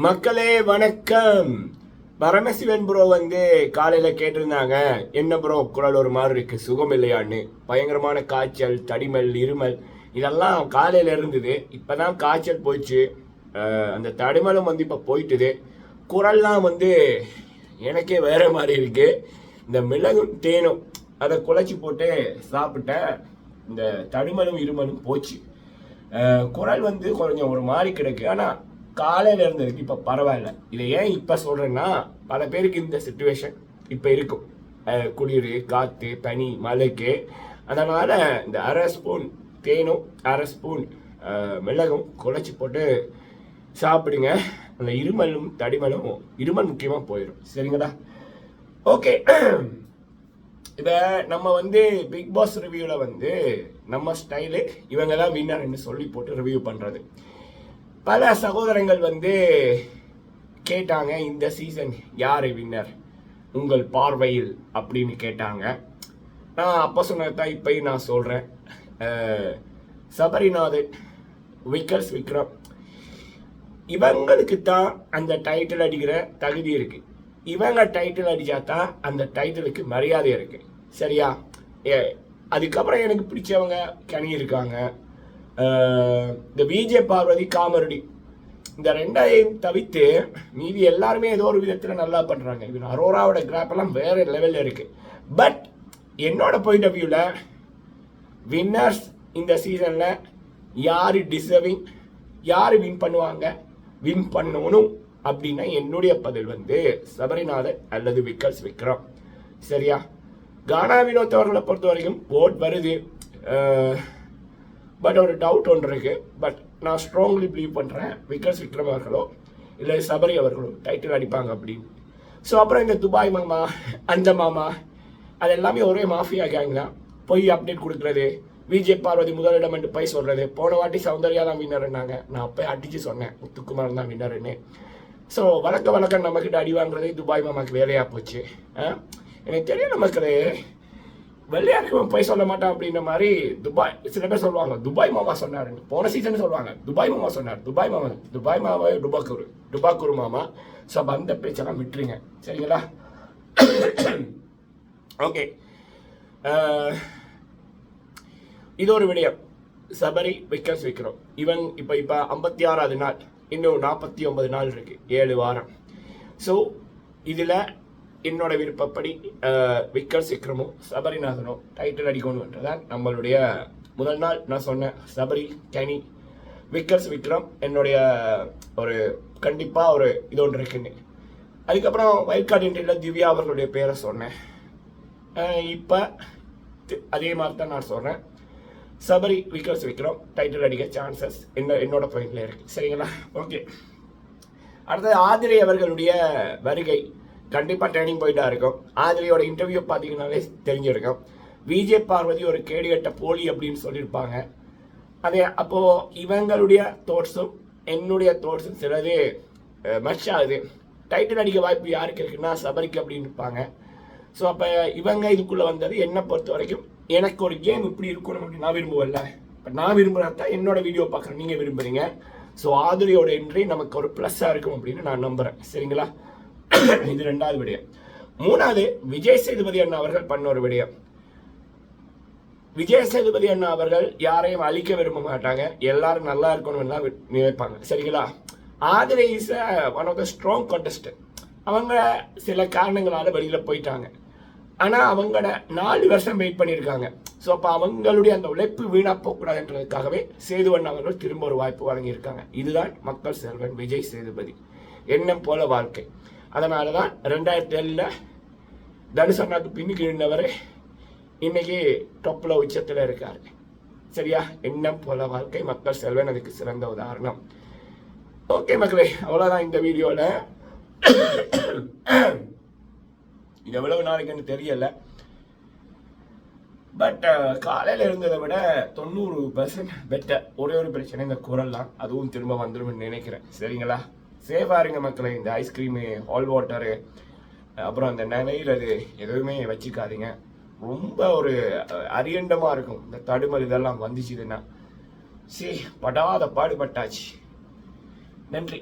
மக்களே வணக்கம். பரமசிவன் ப்ரோ வந்து காலையில் கேட்டிருந்தாங்க என்ன ப்ரோ குரல் ஒரு மாதிரி இருக்கு சுகம் இல்லையான்னு? பயங்கரமான காய்ச்சல் தடிமல் இருமல் இதெல்லாம் காலையில் இருந்தது. இப்போ தான் காய்ச்சல் போயிடுச்சு. அந்த தடிமலும் வந்து இப்போ போயிட்டுது. குரல்லாம் வந்து எனக்கே வேற மாதிரி இருக்கு. இந்த மிளகும் தேனும் அதை குழச்சி போட்டு சாப்பிட்டேன் இந்த தடிமலும் இருமலும் போச்சு. குரல் வந்து கொஞ்சம் ஒரு மாதிரி கிடக்கு. ஆனால் காலையில் இருந்ததுக்கு இப்போ பரவாயில்ல. இதை ஏன் இப்போ சொல்கிறேன்னா பல பேருக்கு இந்த சுச்சுவேஷன் இப்போ இருக்கும். குளிர் காற்று பனி மழைக்கு. அதனால் இந்த அரை ஸ்பூன் தேனும் அரை ஸ்பூன் மிளகும் குழச்சி போட்டு சாப்பிடுங்க. அந்த இருமலும் தடிமலும் இருமல் முக்கியமாக போயிடும் சரிங்களா? ஓகே. இப்போ நம்ம வந்து பிக் பாஸ் ரிவ்யூவில் வந்து நம்ம ஸ்டைலு இவங்க தான் வின்னர்னு சொல்லி போட்டு ரிவ்யூ பண்ணுறது பல சகோதரங்கள் வந்து கேட்டாங்க இந்த சீசன் யார் வின்னர் உங்கள் பார்வையில் அப்படின்னு கேட்டாங்க. நான் அப்போ சொன்னது தான் இப்பயும் நான் சொல்கிறேன் சபரிநாதன் விக்கர்ஸ் விக்ரம். இவங்களுக்கு தான் அந்த டைட்டில் அடிக்கிற தகுதி இருக்குது இவங்க டைட்டில் அடிச்சா தான் அந்த டைட்டிலுக்கு மரியாதை இருக்குது சரியா? ஏ அதுக்கப்புறம் எனக்கு பிடிச்சவங்க கனி இருக்காங்க. இந்த விஜே பார்வதி காமருடி இந்த ரெண்டையும் தவிர்த்து மீதி எல்லாருமே ஏதோ ஒரு விதத்தில் நல்லா பண்ணுறாங்க இவர் அரோராவோட கிராப்பெல்லாம் வேறு வேற லெவலில் இருக்கு. பட் என்னோட பாயிண்ட் ஆஃப் வியூவில் வின்னர்ஸ் இந்த சீசனில் யார் டிசர்விங் யார் வின் பண்ணுவாங்க? வின் பண்ணணும் அப்படின்னா என்னுடைய பதில் வந்து சபரிநாதன் அல்லது விக்கல்ஸ் விக்ரம். சரியா? கானா வினோத் அவர்களை பொறுத்த வரைக்கும் ஓட் வருது பட் ஒரு டவுட் ஒன்று இருக்குது பட் நான் ஸ்ட்ராங்லி பிலீவ் பண்ணுறேன் விக்கல்ஸ் விக்ரம் அவர்களோ இல்லை சபரி அவர்களோ டைட்டில் அடிப்பாங்க அப்படின்னு ஸோ அப்புறம் இந்த துபாய் மாமா அந்த மாமா அது எல்லாமே ஒரே மாஃபியா கேங் தான். போய் அப்டேட் கொடுக்குறது. விஜய் பார்வதி முதலிடம் என்று போய் சொல்கிறது போன வாட்டி சௌந்தர்யா தான் வின்னர்னாங்க நான் அப்போ அடித்து சொன்னேன். முத்துக்குமார் தான் வின்னர்னு ஸோ வழக்க வழக்கம் நம்மக்கிட்ட அடி வாங்குறதே துபாய் மாமாக்கு வேலையாக போச்சு. ஆ? எனக்கு தெரியும் நமக்கு வெள்ளையாருக்கு போய் சொல்ல மாட்டான் அப்படின்ற மாதிரி துபாய் சில பேர் சொல்லுவாங்க துபாய் மாமா சொன்னாரு. போன சீசன் சொல்லுவாங்க துபாய் மாமா சொன்னார் துபாய் மாமா துபாய் மாமா டுபாக்கூர் டுபாக்கூர் மாமா. ஸோ அந்த பேச்செல்லாம் விட்டுருங்க. சரிங்களா? ஓகே இது ஒரு விடயம். சபரி விக்கஸ் விற்கிறோம் இவன் இப்போ இப்போ ஐம்பத்தி ஆறாவது நாள். இன்னும் நாற்பத்தி ஒன்பது நாள் இருக்கு. ஏழு வாரம். ஸோ இதில் என்னோட விருப்பப்படி விக்கர் விக்ரமும் சபரிநாதனும் டைட்டில் அடிக்கணுன்றதான் நம்மளுடைய முதல் நாள். நான் சொன்னேன் சபரி கனி விக்கர்ஸ் விக்ரம் என்னுடைய ஒரு கண்டிப்பாக ஒரு இது ஒன்று இருக்குன்னு. அதுக்கப்புறம் வைல்ட் கார்டு திவ்யா அவர்களுடைய பேரை சொன்னேன். இப்போ அதே மாதிரி தான் நான் சொல்கிறேன் சபரி விக்கர்ஸ் விக்ரம் டைட்டில் அடிக்க சான்சஸ் என்ன என்னோட பாயிண்ட்ல இருக்கு. சரிங்களா? ஓகே அடுத்தது ஆதிரை அவர்களுடைய வருகை. கண்டிப்பாக ட்ரைனிங் போயிட்டா இருக்கும். ஆதிரியோட இன்டர்வியூ பார்த்தீங்கன்னாலே தெரிஞ்சிருக்கும். விஜய் பார்வதி ஒரு கேடுகட்ட போலி அப்படின்னு சொல்லியிருப்பாங்க. அதே அப்போது இவங்களுடைய தோட்ஸும் என்னுடைய தோட்ஸும் சிலது மச் ஆகுது. டைட்டில் அடிக்க வாய்ப்பு யாருக்கு இருக்குன்னா சபரிக்கு அப்படின்னு இருப்பாங்க. ஸோ அப்போ இவங்க இதுக்குள்ளே வந்தது என்னை பொறுத்த வரைக்கும் எனக்கு ஒரு கேம் இப்படி இருக்கணும் அப்படின்னு நான் விரும்புவல்ல இப்போ நான் விரும்புகிறா தான் என்னோட வீடியோ பார்க்குறேன். நீங்கள் விரும்புறீங்க. ஸோ ஆதிரியோட என்ட்ரி நமக்கு ஒரு ப்ளஸ்ஸாக இருக்கும் அப்படின்னு நான் நம்புகிறேன் சரிங்களா? இது ரெண்டாவது விடயம். மூணாவது விஜய் சேதுபதி அண்ணா அவர்கள் பண்ண ஒரு விடயம். விஜய் சேதுபதி அண்ணா அவர்கள் யாரையும் அழிக்க விரும்ப மாட்டாங்க. எல்லாரும் நல்லா இருக்கணும்னு தான் நினைப்பாங்க. சரிங்களா? Aadhirai is one of the strong contest அவங்க சில காரணங்களால் வெளியில் போயிட்டாங்க. ஆனால் அவங்கள நாலு வருஷம் வெயிட் பண்ணியிருக்காங்க. ஸோ அப்போ அவங்களுடைய அந்த உழைப்பு வீணாக போகக்கூடாதுன்றதுக்காகவே சேதுவன் அவர்கள் திரும்ப ஒரு வாய்ப்பு வழங்கியிருக்காங்க. இதுதான் மக்கள் செல்வன் விஜய் சேதுபதி. எண்ணம் போல வாழ்க்கை. அதனால தான் ரெண்டாயிரத்தி ஏழில் தனுசண்ணாக்கு பின்னுக்கு இன்னைக்கு டொப்பில் உச்சத்தில் இருக்கார். சரியா? எண்ணம் போல வாழ்க்கை மக்கள் செல்வன் அதுக்கு சிறந்த உதாரணம். ஓகே மக்களே அவ்வளோதான் இந்த வீடியோவில் இது எவ்வளவு நாளைக்குன்னு தெரியல. பட் காலையில் இருந்ததை விட தொண்ணூறு பர்சன்ட் பெட்டர் ஒரே ஒரு பிரச்சனை இந்த குரல்லாம். அதுவும் திரும்ப வந்துடும் நினைக்கிறேன். சரிங்களா? சேஃபாக இருங்க மக்களை இந்த ஐஸ்கிரீமு ஹால் வாட்டரு அப்புறம் அந்த நினைறது எதுவுமே வச்சுக்காதீங்க. ரொம்ப ஒரு அரியண்டமாக இருக்கும். இந்த தடுமல் இதெல்லாம் வந்துச்சுதுன்னா சரி படாத பாடுபட்டாச்சு. நன்றி.